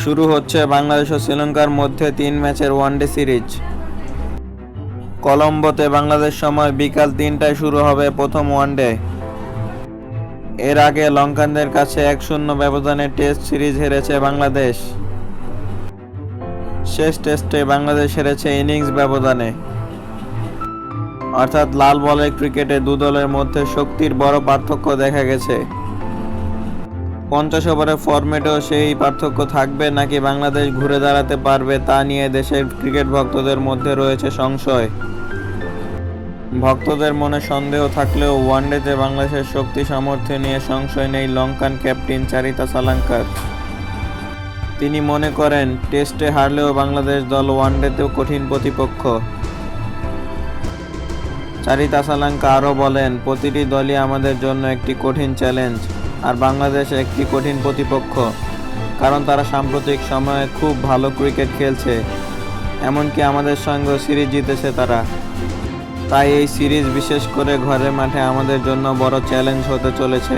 শুরু হচ্ছে বাংলাদেশ ও শ্রীলঙ্কার মধ্যে তিন ম্যাচের ওয়ানডে সিরিজ। কলম্বোতে বাংলাদেশ সময় বিকাল তিনটায় শুরু হবে প্রথম ওয়ানডে। এর আগে লঙ্কানদের কাছে এক শূন্য ব্যবধানে টেস্ট সিরিজ হেরেছে বাংলাদেশ। শেষ টেস্টে বাংলাদেশ হেরেছে ইনিংস ব্যবধানে। অর্থাৎ লাল বলের ক্রিকেটে দু দলের মধ্যে শক্তির বড় পার্থক্য দেখা গেছে। পঞ্চাশ ওভারের ফরম্যাটেও সেই পার্থক্য থাকবে নাকি বাংলাদেশ ঘুরে দাঁড়াতে পারবে তা নিয়ে দেশের ক্রিকেট ভক্তদের মধ্যে রয়েছে সংশয়। ভক্তদের মনে সন্দেহ থাকলেও ওয়ানডেতে বাংলাদেশের শক্তি সামর্থ্য নিয়ে সংশয় নেই লঙ্কান ক্যাপ্টেন চারিতা সালাঙ্কার। তিনি মনে করেন, টেস্টে হারলেও বাংলাদেশ দল ওয়ানডেতেও কঠিন প্রতিপক্ষ। চারিতা সালাঙ্কা আরও বলেন, প্রতিটি দলই আমাদের জন্য একটি কঠিন চ্যালেঞ্জ। আর বাংলাদেশ একটি কঠিন প্রতিপক্ষ, কারণ তারা সাম্প্রতিক সময়ে খুব ভালো ক্রিকেট খেলছে, এমনকি আমাদের সঙ্গে সিরিজ জিতেছে তারা। তাই এই সিরিজ বিশেষ করে ঘরের মাঠে আমাদের জন্য বড় চ্যালেঞ্জ হতে চলেছে।